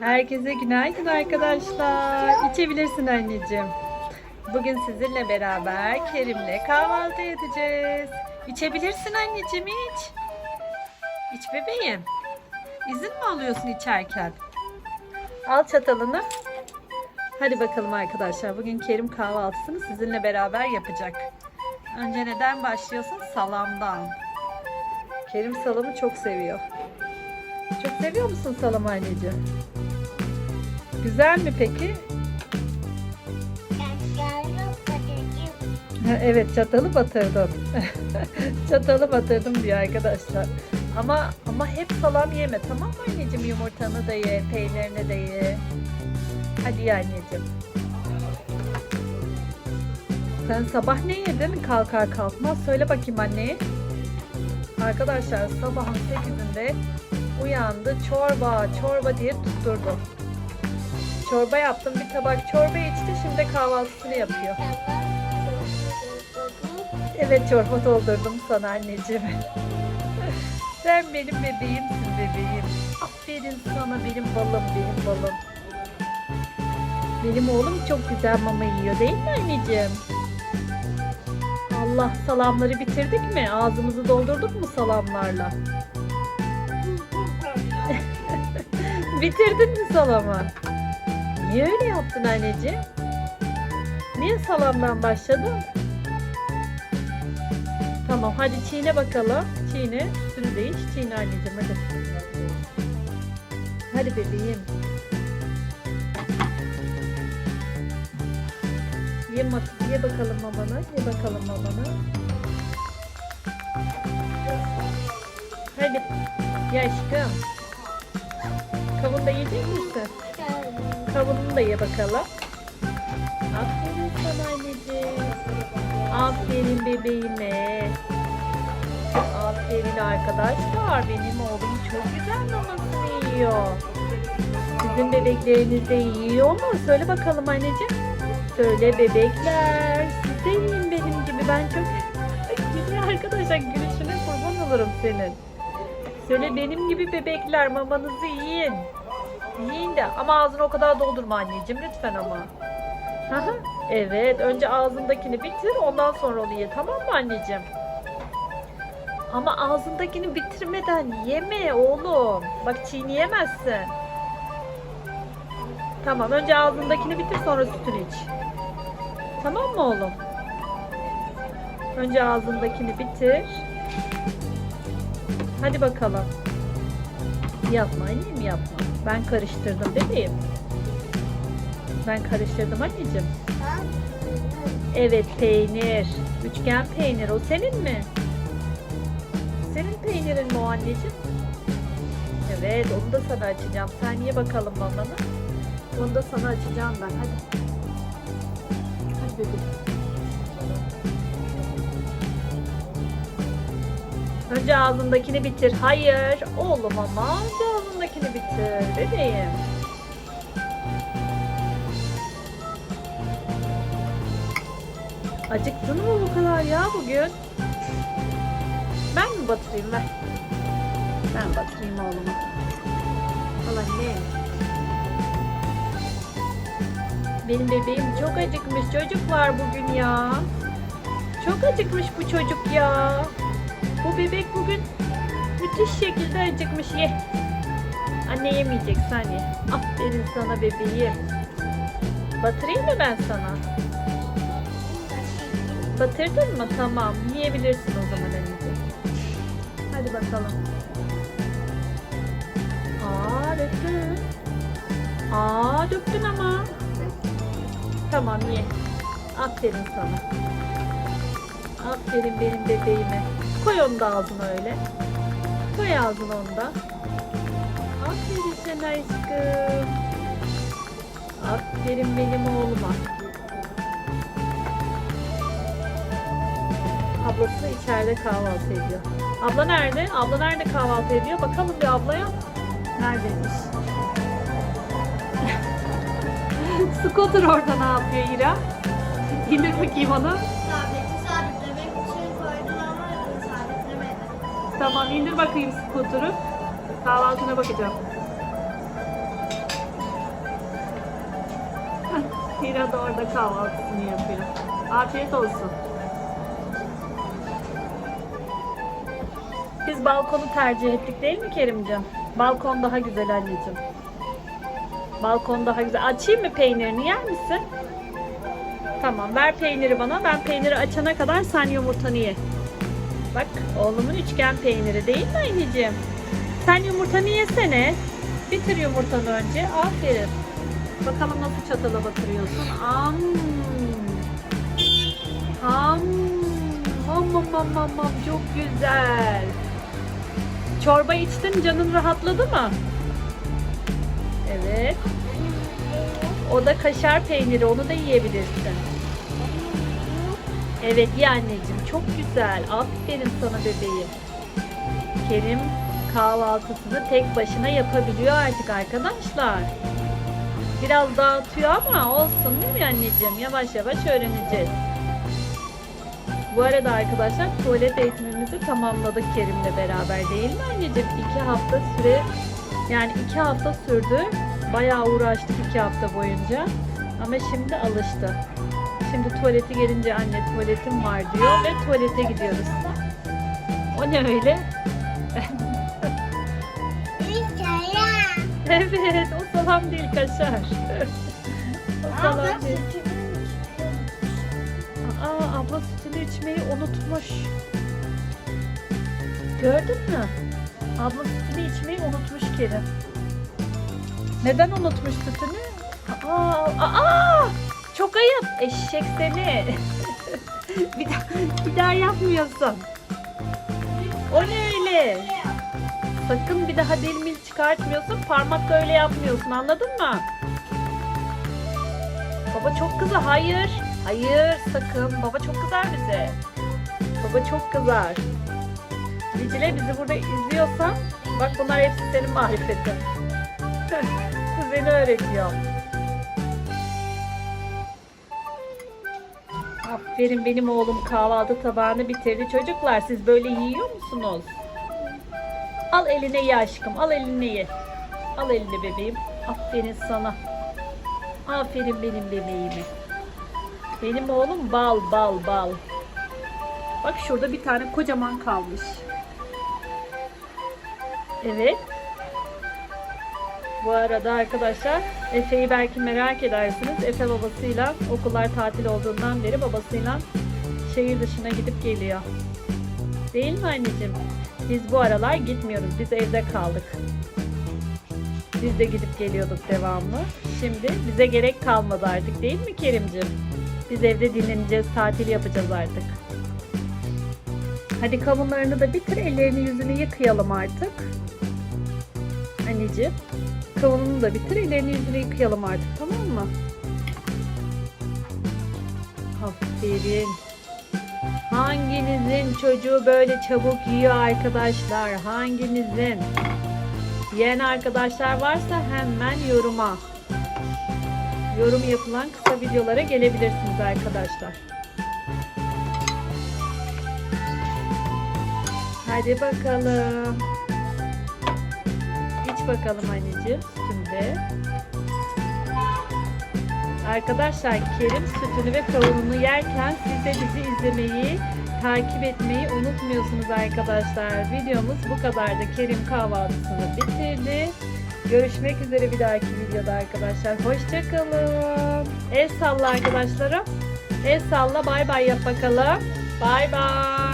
Herkese günaydın arkadaşlar. İçebilirsin anneciğim. Bugün sizinle beraber Kerim'le kahvaltı edeceğiz. İçebilirsin anneciğim iç. İç bebeğim. İzin mi alıyorsun içerken? Al çatalını. Hadi bakalım arkadaşlar. Bugün Kerim kahvaltısını sizinle beraber yapacak. Önce neden başlıyorsun? Salamdan. Kerim salamı çok seviyor. Çok seviyor musun salamı anneciğim? Güzel mi peki? Evet çatalı batırdım. çatalı batırdım diyor arkadaşlar. Ama ama hep salam yeme tamam mı anneciğim? Yumurtanı da ye, peynirini de ye. Hadi ye anneciğim. Sen sabah ne yedin kalkar kalkmaz? Söyle bakayım anneye. Arkadaşlar sabahın 8'inde uyandı çorba çorba diye tutturdu. Çorba yaptım bir tabak çorba içti şimdi kahvaltısını yapıyor. Evet çorba doldurdum sana anneciğim. Sen benim bebeğimsin bebeğim. Aferin sana benim balım benim balım. Benim oğlum çok güzel mama yiyor değil mi anneciğim? Allah salamları bitirdik mi? Ağzımızı doldurduk mu salamlarla? Bitirdin mi salamı? Niye öyle yaptın anneciğim? Niye salamdan başladın? Tamam hadi çiğne bakalım. Çiğne. Üstünü değiş. Çiğne anneciğim hadi. Hadi bebeğim. Ye, ye bakalım mamanı. Ye bakalım mamanı. Hadi. Ye aşkım. Kavun da yiyecek misin? Kavununu da ye bakalım. Aferin sana anneciğim. Aferin bebeğime. Aferin arkadaşlar. Benim oğlum çok güzel mamasını yiyor. Sizin bebekleriniz de yiyor mu? Söyle bakalım anneciğim. Söyle bebekler. Siz de yiyin benim gibi. Ben çok Gülüyor arkadaşlar. Gülüşüne kurban olurum senin. Söyle benim gibi bebekler mamanızı yiyin. Yiyin de ama ağzını o kadar doldurma anneciğim lütfen ama. Evet önce ağzındakini bitir ondan sonra onu ye tamam mı anneciğim? Ama ağzındakini bitirmeden yeme oğlum. Bak çiğneyemezsin. Tamam önce ağzındakini bitir sonra sütünü iç. Tamam mı oğlum? Önce ağzındakini bitir. Hadi bakalım. Yapma annem yapma. Ben karıştırdım bebeğim. Ben karıştırdım anneciğim. Evet peynir. Üçgen peynir. O senin mi? Senin peynirin mi o anneciğim? Evet onu da sana açacağım. Sen ye bakalım mamanı. Onu da sana açacağım ben. Hadi. Hadi bebeğim. Önce ağzındakini bitir. Hayır. Oğlum ama önce ağzındakini bitir. Bebeğim. Acıktın mı bu kadar ya bugün? Ben mi batırayım ver. Ben batırayım oğluma. Al anne. Benim bebeğim çok acıkmış çocuklar bugün ya. Çok acıkmış bu çocuk ya. Bu bebek bugün müthiş şekilde acıkmış ye. Anne yemeyecek sen ye. Aferin sana bebeğim. Batırayım mı ben sana? Batırdın mı? Tamam. Yiyebilirsin o zaman anneciğim. Hadi bakalım. Aa döktün. Aa döktün ama. Tamam ye. Aferin sana. Aferin benim bebeğime. Koy onu da ağzına öyle. Koy ağzına onu da. Aferin sana aşkım. Aferin benim oğluma. Ablası içeride kahvaltı ediyor. Abla nerede? Abla nerede kahvaltı ediyor? Bakalım bir ablaya. Neredeymiş? Scooter orada ne yapıyor İra? İndir bakayım onu. Tamam indir bakayım skuturu. Kahvaltına bakacağım. Hira da orada kahvaltısını yapıyor. Afiyet olsun. Biz balkonu tercih ettik değil mi Kerimciğim? Balkon daha güzel anneciğim. Balkon daha güzel. Açayım mı peynirini yer misin? Tamam ver peyniri bana. Ben peyniri açana kadar sen yumurtanı ye. Bak oğlumun üçgen peyniri değil mi anneciğim? Sen yumurtanı yesene. Bitir yumurtanı önce. Aferin. Bakalım nasıl çatala batırıyorsun. Am. Am. Am am am am am. Çok güzel. Çorba içtin canın rahatladı mı? Evet. O da kaşar peyniri. Onu da yiyebilirsin. Evet ye anneciğim. Çok güzel. Aferin sana bebeğim. Kerim kahvaltısını tek başına yapabiliyor artık arkadaşlar. Biraz dağıtıyor ama olsun değil mi anneciğim? Yavaş yavaş öğreneceğiz. Bu arada arkadaşlar tuvalet eğitimimizi tamamladık Kerim'le beraber değil mi anneciğim? İki hafta süre yani iki hafta sürdü. Bayağı uğraştık iki hafta boyunca. Ama şimdi alıştı. Şimdi tuvaleti gelince anne tuvaletim var diyor ve tuvalete gidiyoruz. O ne öyle? Evet, o salam değil kaşar. o salam değil. Aa, abla sütünü içmeyi unutmuş. Gördün mü? Abla sütünü içmeyi unutmuş Kerim. Neden unutmuş sütünü? Aa, aa, çok ayıp. Eşek seni. bir, daha, bir daha yapmıyorsun. O ne öyle? Sakın bir daha dil mil çıkartmıyorsun. Parmakla öyle yapmıyorsun. Anladın mı? Baba çok kızar. Hayır. Hayır sakın. Baba çok kızar bize. Baba çok kızar. Dicle bizi burada izliyorsan bak bunlar hepsi senin marifetin. Kuzeni öğretiyor. Aferin benim oğlum kahvaltı tabağını bitirdi. Çocuklar siz böyle yiyor musunuz? Al eline ye aşkım. Al eline ye. Al eline bebeğim. Aferin sana. Aferin benim bebeğime. Benim oğlum bal bal bal. Bak şurada bir tane kocaman kalmış. Evet. Bu arada arkadaşlar Efe'yi belki merak edersiniz. Efe babasıyla okullar tatil olduğundan beri babasıyla şehir dışına gidip geliyor. Değil mi anneciğim? Biz bu aralar gitmiyoruz. Biz evde kaldık. Biz de gidip geliyorduk devamlı. Şimdi bize gerek kalmadı artık değil mi Kerimciğim? Biz evde dinleneceğiz, tatil yapacağız artık. Hadi kavunlarını da bitir, ellerini yüzünü yıkayalım artık. Anneciğim, kavununu da bitir, ellerini yüzünü yıkayalım artık tamam mı? Aferin. Hanginizin çocuğu böyle çabuk yiyor arkadaşlar? Hanginizin? Yiyen arkadaşlar varsa hemen yoruma. Yorum yapılan kısa videolara gelebilirsiniz arkadaşlar. Hadi bakalım. Bakalım anneciğim sütünde. Arkadaşlar Kerim sütünü ve kavununu yerken siz de bizi izlemeyi, takip etmeyi unutmuyorsunuz arkadaşlar. Videomuz bu kadardı. Kerim kahvaltısını bitirdi. Görüşmek üzere bir dahaki videoda arkadaşlar. Hoşçakalın. El salla arkadaşlarım. El salla bay bay yap bakalım. Bay bay.